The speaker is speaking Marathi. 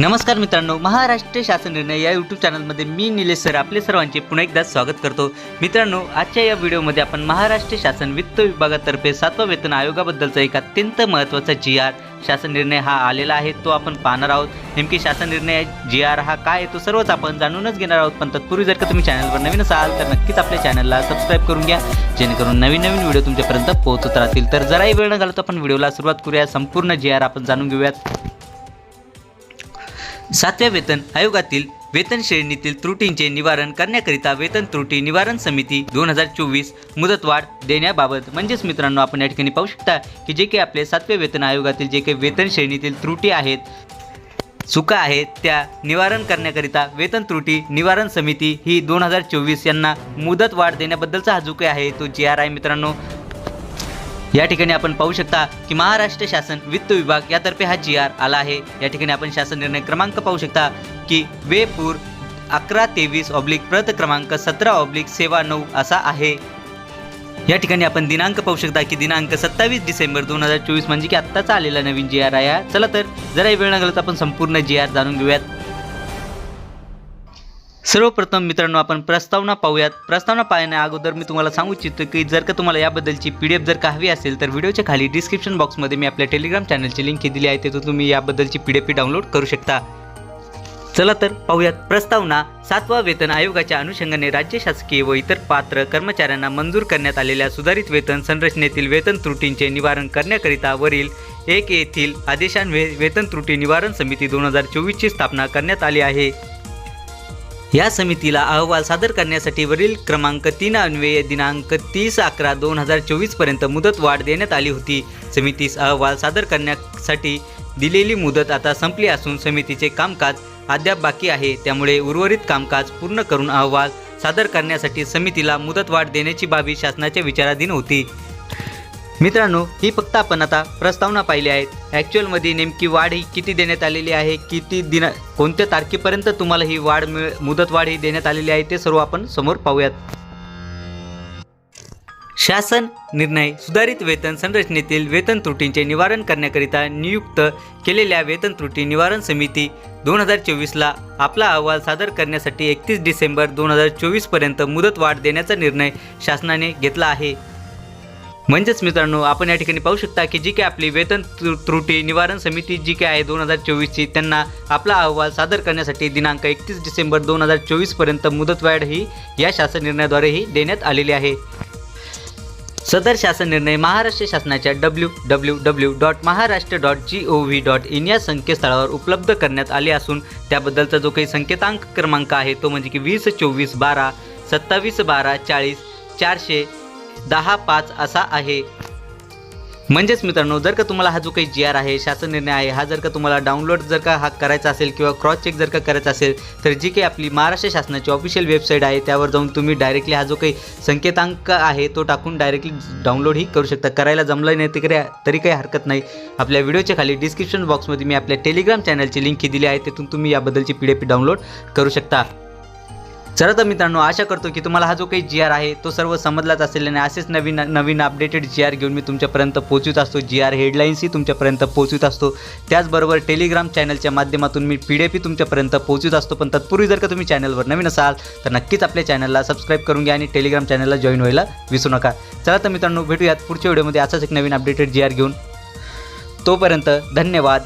नमस्कार मित्रांनो महाराष्ट्र शासन निर्णय या यूट्यूब चॅनलमध्ये मी निलेश सर आपले सर्वांचे पुन्हा एकदा स्वागत करतो. मित्रांनो आजच्या या व्हिडिओमध्ये आपण महाराष्ट्र शासन वित्त विभागातर्फे सातवा वेतन आयोगाबद्दलचा एक अत्यंत महत्त्वाचा जी आर शासन निर्णय हा आलेला आहे तो आपण पाहणार आहोत. नेमकी शासन निर्णय जी आर हा काय आहे तो सर्वच आपण जाणूनच घेणार आहोत. पण तत्पूर्वी जर का तुम्ही चॅनलवर नवीन असाल तर नक्कीच आपल्या चॅनलला सबस्क्राईब करून घ्या. जेणेकरून नवीन नवीन व्हिडिओ तुमच्यापर्यंत पोहोचत राहतील. तर जराही वेळ न घालत आपण व्हिडिओला सुरुवात करूया. संपूर्ण जी आर आपण जाणून घेऊयात. सातव्या वेतन आयोगातील वेतन श्रेणीतील त्रुटींचे निवारण करण्याकरिता वेतन त्रुटी निवारण समिती दोन हजार चोवीस मुदतवाढ देण्याबाबत म्हणजेच मित्रांनो आपण या ठिकाणी पाहू शकता की जे काही आपले सातव्या वेतन आयोगातील जे काही वेतन श्रेणीतील त्रुटी आहेत चुका आहेत त्या निवारण करण्याकरिता वेतन त्रुटी निवारण समिती ही दोन हजार चोवीस यांना मुदतवाढ देण्याबद्दलचा हा जो काही आहे तो जी आर आय मित्रांनो या ठिकाणी आपण पाहू शकता की महाराष्ट्र शासन वित्त विभाग यातर्फे हा जी आर आला आहे. या ठिकाणी आपण शासन निर्णय क्रमांक पाहू शकता की वेपूर अकरा तेवीस ऑब्लिक प्रत क्रमांक सतरा ऑब्लिक सेवा नऊ असा आहे. या ठिकाणी आपण दिनांक पाहू शकता की दिनांक सत्तावीस डिसेंबर दोन हजार चोवीस म्हणजे की आत्ताचा आलेला नवीन जी आर आहे. चला तर जरा वेळ न तर आपण संपूर्ण जी आर जाणून घेऊयात. सर्वप्रथम मित्रांनो आपण प्रस्तावना पाहूयात. प्रस्तावना पाहण्या अगोदर मी तुम्हाला सांगू इच्छितो की जर का तुम्हाला याबद्दलची पी डी एफ जर का हवी असेल तर व्हिडिओच्या खाली डिस्क्रिप्शन बॉक्समध्ये मी आपल्या टेलिग्राम चॅनलची लिंक दिली आहे. तिथून तुम्ही याबद्दलची पी डी एफ डाउनलोड करू शकता. चला तर पाहूयात. प्रस्तावना सातवा वेतन आयोगाच्या अनुषंगाने राज्य शासकीय व इतर पात्र कर्मचाऱ्यांना मंजूर करण्यात आलेल्या सुधारित वेतन संरचनेतील वेतन त्रुटींचे निवारण करण्याकरिता वरील एक येथील आदेशान्वये वेतन त्रुटी निवारण समिती दोन हजार चोवीसची स्थापना करण्यात आली आहे. या समितीला अहवाल सादर करण्यासाठी वरील क्रमांक तीन अन्वये दिनांक तीस अकरा दोन हजार चोवीसपर्यंत मुदत वाढ देण्यात आली होती. समितीस अहवाल सादर करण्यासाठी दिलेली मुदत आता संपली असून समितीचे कामकाज अद्याप बाकी आहे. त्यामुळे उर्वरित कामकाज पूर्ण करून अहवाल सादर करण्यासाठी समितीला मुदतवाढ देण्याची बाबी शासनाच्या विचाराधीन होती. मित्रांनो ही फक्त आपण आता प्रस्तावना पाहिली आहेत. ॲक्च्युअलमध्ये नेमकी वाढ ही किती देण्यात आलेली आहे किती दिन कोणत्या तारखेपर्यंत तुम्हाला ही वाढ मिळ मुदतवाढ ही देण्यात आलेली आहे ते सर्व आपण समोर पाहूयात. शासन निर्णय सुधारित वेतन संरचनेतील वेतन त्रुटींचे निवारण करण्याकरिता नियुक्त केलेल्या वेतन त्रुटी निवारण समिती दोन हजार चोवीसला आपला अहवाल सादर करण्यासाठी एकतीस डिसेंबर दोन हजार चोवीसपर्यंत मुदतवाढ देण्याचा निर्णय शासनाने घेतला आहे. म्हणजेच मित्रांनो आपण या ठिकाणी पाहू शकता की जी काय आपली वेतन त्रुटी निवारण समिती जी काय आहे दोन हजार चोवीसची त्यांना आपला अहवाल सादर करण्यासाठी दिनांक एकतीस डिसेंबर दोन हजार चोवीसपर्यंत मुदतवाढ ही या शासन निर्णयाद्वारेही देण्यात आलेली आहे. सदर शासन निर्णय महाराष्ट्र शासनाच्या W W W dot Maharashtra dot G O V dot in या संकेतस्थळावर उपलब्ध करण्यात आले असून त्याबद्दलचा जो काही संकेतांक क्रमांक आहे तो म्हणजे की वीस चोवीस बारा सत्तावीस बारा चाळीस चारशे दहा पाच असा आहे. म्हणजेच मित्रांनो जर का तुम्हाला हा जो काही जी आर आहे शासन निर्णय आहे हा जर का तुम्हाला डाउनलोड जर का हा करायचा असेल किंवा क्रॉस चेक जर का करायचा असेल तर जी काही आपली महाराष्ट्र शासनाची ऑफिशियल वेबसाईट आहे त्यावर जाऊन तुम्ही डायरेक्टली हा जो काही संकेतांक आहे तो टाकून डायरेक्टली डाउनलोडही करू शकता. करायला जमलं नाही तिकडे तरी काही हरकत नाही. आपल्या व्हिडिओच्या खाली डिस्क्रिप्शन बॉक्समध्ये मी आपल्या टेलिग्राम चॅनलची लिंक दिली आहे तिथून तुम्ही याबद्दलची पी डी एफ डाउनलोड करू शकता. चला तर मित्रांनो आशा करतो की तुम्हाला हा जो काही जी आर आहे तो सर्व समजलाच असेल आणि असेच नवीन नवीन अपडेटेड जी आर घेऊन मी तुमच्यापर्यंत पोहोचवित असतो. जी आर हेडलाईन्सही तुमच्यापर्यंत पोहोचवित असतो. त्याचबरोबर टेलिग्राम चॅनलच्या माध्यमातून मी पी डी एफही तुमच्यापर्यंत पोहोचवित असतो. पण तत्पूर्वी जर का तुम्ही चॅनलवर नवीन असाल तर नक्कीच आपल्या चॅनलला सबस्क्राईब करून घ्या आणि टेलिग्राम चॅनलला जॉईन व्हायला विसरू नका. चला तर मित्रांनो भेटूयात पुढच्या व्हिडिओमध्ये असाच एक नवीन अपडेटेड जी आर घेऊन. तोपर्यंत धन्यवाद.